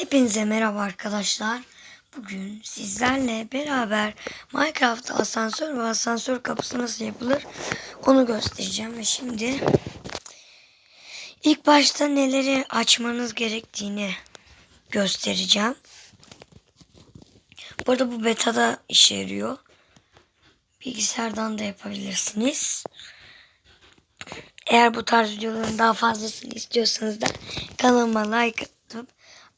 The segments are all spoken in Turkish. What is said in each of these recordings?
Hepinize merhaba arkadaşlar. Bugün sizlerle beraber Minecraft'ta asansör ve asansör kapısı nasıl yapılır onu göstereceğim. Ve şimdi ilk başta neleri açmanız gerektiğini göstereceğim. Bu arada bu beta'da işe yarıyor. Bilgisayardan da yapabilirsiniz. Eğer bu tarz videoların daha fazlasını istiyorsanız da kanalıma like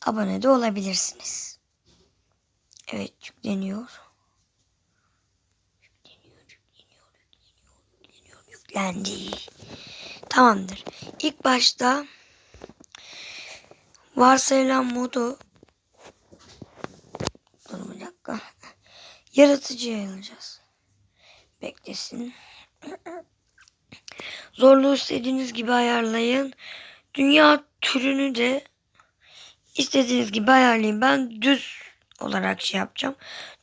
abone de olabilirsiniz. Evet yükleniyor. Yükleniyor, yükleniyor, yükleniyor, yükleniyor, yüklendi. Tamamdır. İlk başta varsayılan modu Dur bir dakika. Yaratıcıya alacağız. Beklesin. Zorluğu istediğiniz gibi ayarlayın. Dünya türünü de istediğiniz gibi ayarlayın. Ben düz olarak şey yapacağım.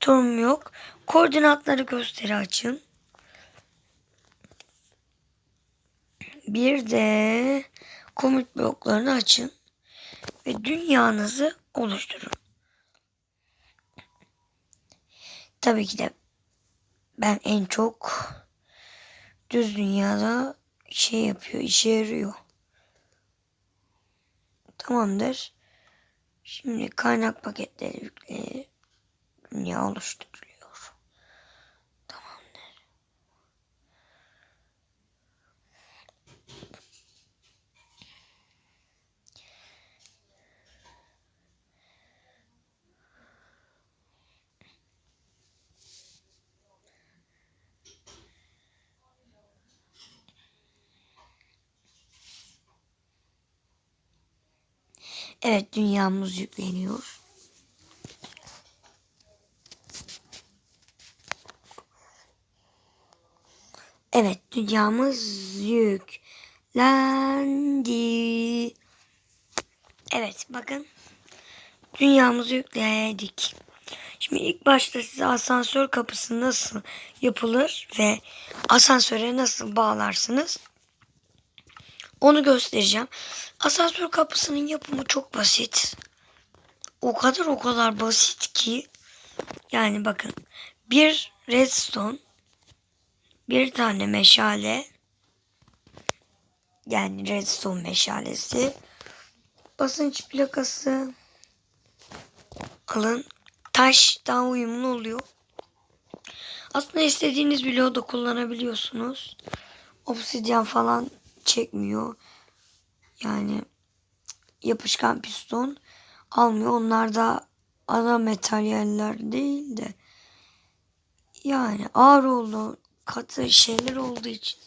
Sorun yok. Koordinatları gösteri açın. Bir de komut bloklarını açın. Ve dünyanızı oluşturun. Tabii ki de ben en çok düz dünyada şey yapıyor, işe yarıyor. Tamamdır. Şimdi kaynak paketleri yükle dünya Evet dünyamız yükleniyor. Evet dünyamız yüklendi. Evet bakın dünyamızı yükledik. Şimdi ilk başta size asansör kapısı nasıl yapılır ve asansöre nasıl bağlarsınız onu göstereceğim. Asansör kapısının yapımı çok basit. O kadar o kadar basit ki yani bakın bir redstone bir tane meşale yani redstone meşalesi basınç plakası alın taş daha uyumlu oluyor. Aslında istediğiniz bloğu da kullanabiliyorsunuz. Obsidyen falan çekmiyor. Yani yapışkan piston almıyor. Onlar da ana materyaller değil de yani ağır oldu katı şeyler olduğu için.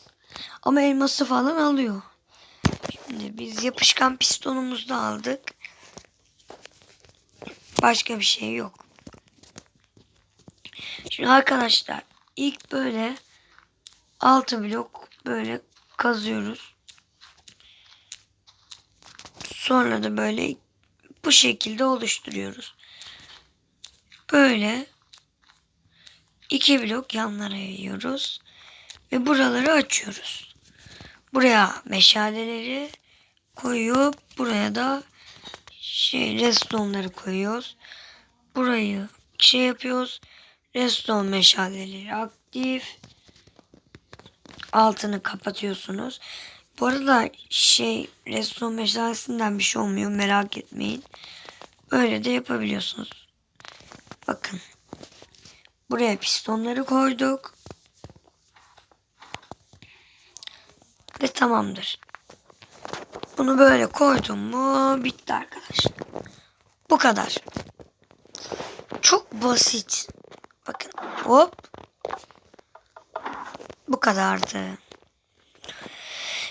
Ama elması falan alıyor. Şimdi biz yapışkan pistonumuzu da aldık. Başka bir şey yok. Şimdi arkadaşlar ilk böyle altı blok böyle kazıyoruz. Sonra da böyle bu şekilde oluşturuyoruz. Böyle iki blok yanlara yayıyoruz ve buraları açıyoruz. Buraya meşaleleri koyup buraya da şey restonları koyuyoruz. Burayı şey yapıyoruz. Reston meşaleleri aktif. Altını kapatıyorsunuz. Bu arada şey reston meşalesinden bir şey olmuyor merak etmeyin. Öyle de yapabiliyorsunuz. Bakın. Buraya pistonları koyduk. Ve tamamdır. Bunu böyle koydum mu bitti arkadaşlar. Bu kadar. Çok basit. Bakın hop. Bu kadardı.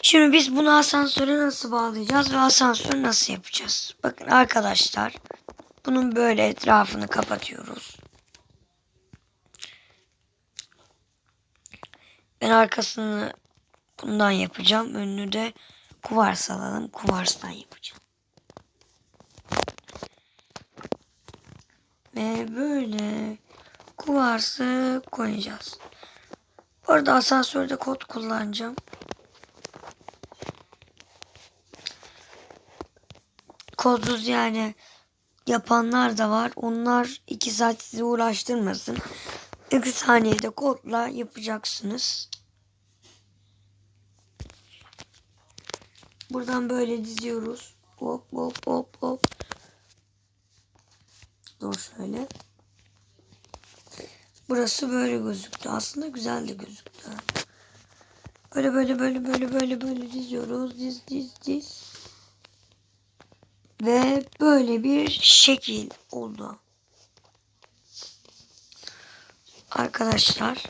Şimdi biz bunu asansöre nasıl bağlayacağız ve asansör nasıl yapacağız? Bakın arkadaşlar. Bunun böyle etrafını kapatıyoruz. Ben arkasını bundan yapacağım. Önünü de kuvars alalım. Kuvarstan yapacağım. Ve böyle kuvarsı koyacağız. Bu arada asansörde kod kullanacağım. Kodsuz yani yapanlar da var. Onlar 2 saat sizi uğraştırmasın. 2 saniyede kodla yapacaksınız. Buradan böyle diziyoruz. Hop hop hop hop. Dur şöyle. Burası böyle gözüktü. Aslında güzel de gözüktü. Böyle böyle böyle böyle böyle böyle diziyoruz. Diz diz diz. Ve böyle bir şekil oldu. Arkadaşlar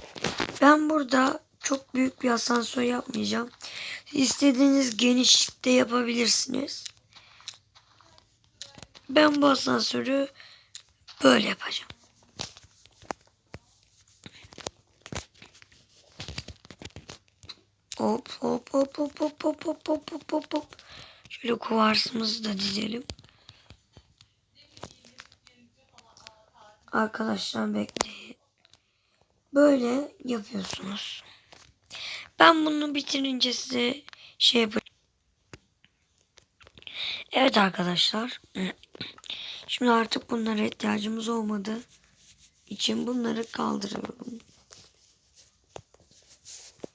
ben burada çok büyük bir asansör yapmayacağım. İstediğiniz genişlikte yapabilirsiniz. Ben bu asansörü böyle yapacağım. Hop hop hop hop hop hop hop hop hop hop hop. Şöyle kuvarsımızı da dizelim. Arkadaşlar bekleyin. Böyle yapıyorsunuz. Ben bunu bitirince size şey yapacağım. Evet arkadaşlar. Şimdi artık bunlara ihtiyacımız olmadı. için bunları kaldırıyorum.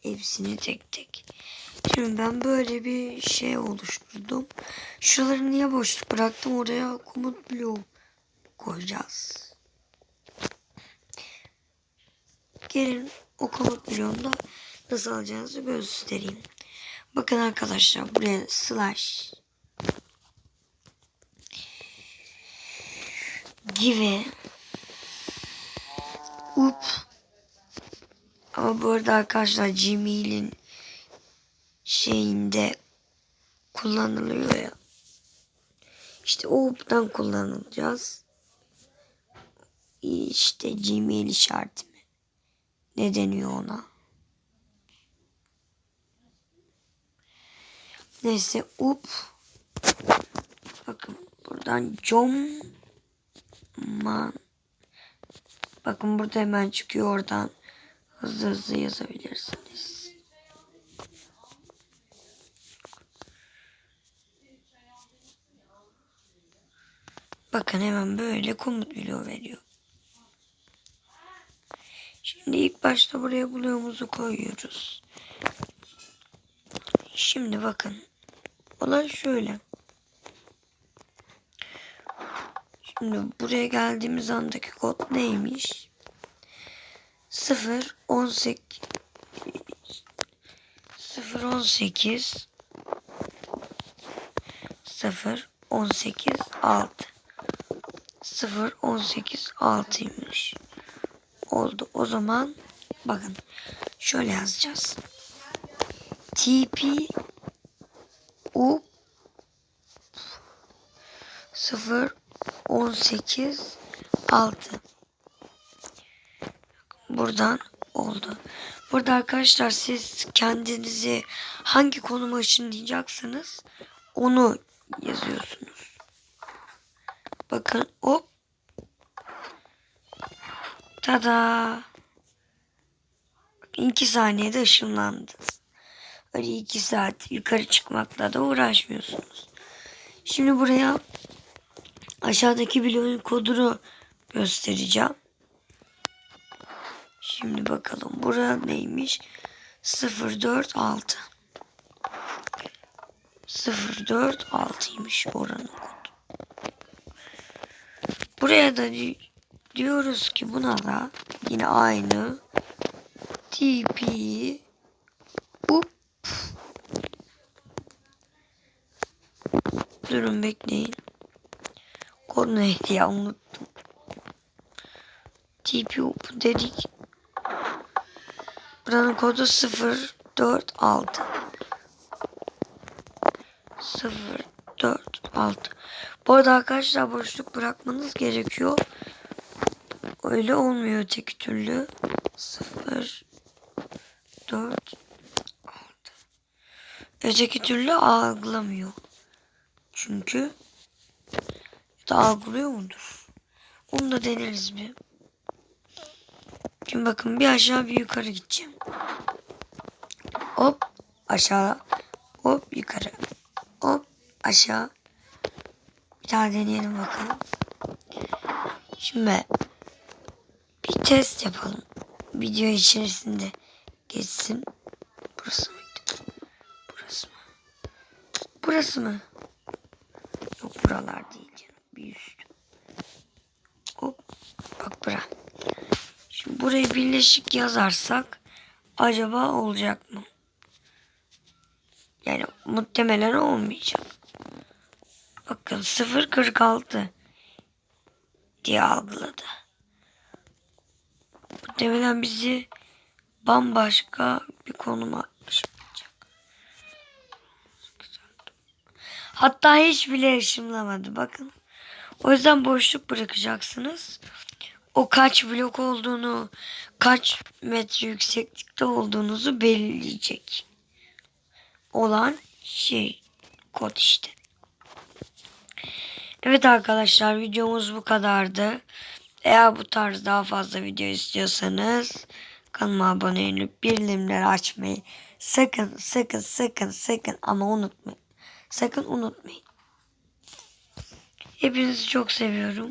Hepsini tek tek. Şimdi ben böyle bir şey oluşturdum. Şuraları niye boşluk bıraktım? Oraya komut bloğu koyacağız. Gelin o komut bloğunda nasıl alacağınızı göstereyim. Bakın arkadaşlar buraya slash give ama bu arada arkadaşlar Gmail'in şeyinde kullanılıyor ya. İşte o up'tan kullanılacağız. İşte Gmail işareti mi? Ne deniyor ona? Neyse up. Bakın buradan com man. Bakın burada hemen çıkıyor oradan. Hızlı hızlı yazabilirsiniz. Bakın hemen böyle komut bloğu veriyor. Şimdi ilk başta buraya bloğumuzu koyuyoruz. Şimdi bakın. Olay şöyle. Şimdi buraya geldiğimiz andaki kod neymiş? 0 18 0 18 0 18 6 0 18 6'ymış. Oldu. O zaman bakın şöyle yazacağız. TP U 0 18 6 Buradan oldu. Burada arkadaşlar siz kendinizi hangi konuma ışınlayacaksınız onu yazıyorsunuz. Bakın hop. Tada. 2 saniyede ışınlandınız. Öyle 2 saat yukarı çıkmakla da uğraşmıyorsunuz. Şimdi buraya aşağıdaki bloğun kodunu göstereceğim. Şimdi bakalım bura neymiş? 046 046'ymış oranın kodu. Buraya da di diyoruz ki buna da yine aynı TP up Durun bekleyin. Kod neydi ya unuttum. TP up dedik. Buranın kodu 046. 046. Bu arada arkadaşlar boşluk bırakmanız gerekiyor. Öyle olmuyor öteki türlü. 0 4 6. Öteki türlü algılamıyor. Çünkü da algılıyor mudur? Onu da deneriz bir. Şimdi bakın bir aşağı bir yukarı gideceğim. Hop aşağı. Hop yukarı. Hop aşağı. Bir daha deneyelim bakalım. Şimdi bir test yapalım. Video içerisinde geçsin. Burası mıydı? Burası mı? Burası mı? Yok buralar değil canım. Bir üst. Hop. Bak bura. Şimdi buraya birleşik yazarsak acaba olacak mı? Yani muhtemelen olmayacak. Bakın 0.46 diye algıladı. Muhtemelen bizi bambaşka bir konuma ışınlayacak. Hatta hiç bile ışınlamadı bakın. O yüzden boşluk bırakacaksınız. O kaç blok olduğunu, kaç metre yükseklikte olduğunuzu belirleyecek. Olan şey kod işte. Evet arkadaşlar videomuz bu kadardı. Eğer bu tarz daha fazla video istiyorsanız kanalıma abone olup bildirimleri açmayı sakın sakın sakın sakın ama unutmayın. Sakın unutmayın. Hepinizi çok seviyorum.